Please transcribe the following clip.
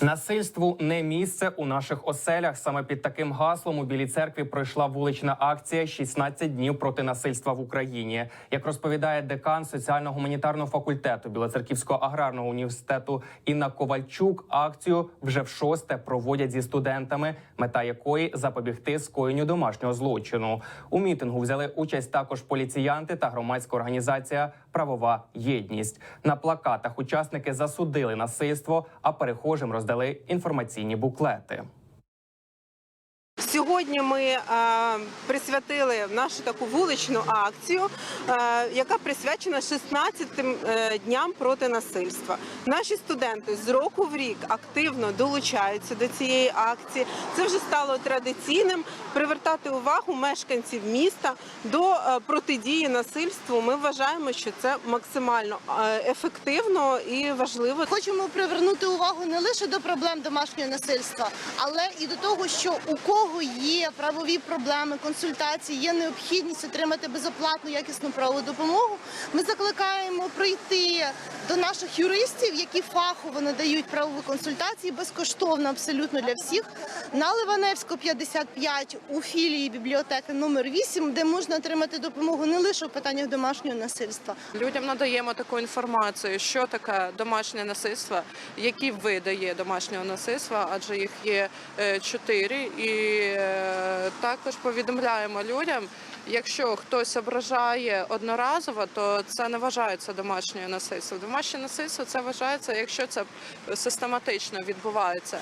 Насильству не місце у наших оселях. Саме під таким гаслом у Білій церкві пройшла вулична акція «16 днів проти насильства в Україні. Як розповідає декан соціально-гуманітарного факультету Білоцерківського аграрного університету Інна Ковальчук, акцію вже в шосте проводять зі студентами, мета якої запобігти скоєнню домашнього злочину. У мітингу взяли участь також поліціянти та громадська організація Правова єдність. На плакатах учасники засудили насильство, а перехожим роздали інформаційні буклети. Сьогодні ми е, присвятили нашу таку вуличну акцію, е, яка присвячена 16 е, дням проти насильства. Наші студенти з року в рік активно долучаються до цієї акції. Це вже стало традиційним привертати увагу мешканців міста до протидії насильству. Ми вважаємо, що це максимально ефективно і важливо. Хочемо привернути увагу не лише до проблем домашнього насильства, але і до того, що у кого є правові проблеми, консультації, є необхідність отримати безоплатну якісну правову допомогу. Ми закликаємо прийти до наших юристів, які фахово надають правові консультації безкоштовно абсолютно для всіх. На Ливаневську 55 у філії бібліотеки номер 8, де можна отримати допомогу не лише у питаннях домашнього насильства, Людям надаємо таку інформацію, що таке домашнє насильство, які види є домашнього насильства, адже їх є е, чотири. І також повідомляємо людям, якщо хтось ображає одноразово, то це не вважається домашнє насильство. Домашнє насильство це вважається, якщо це систематично відбувається.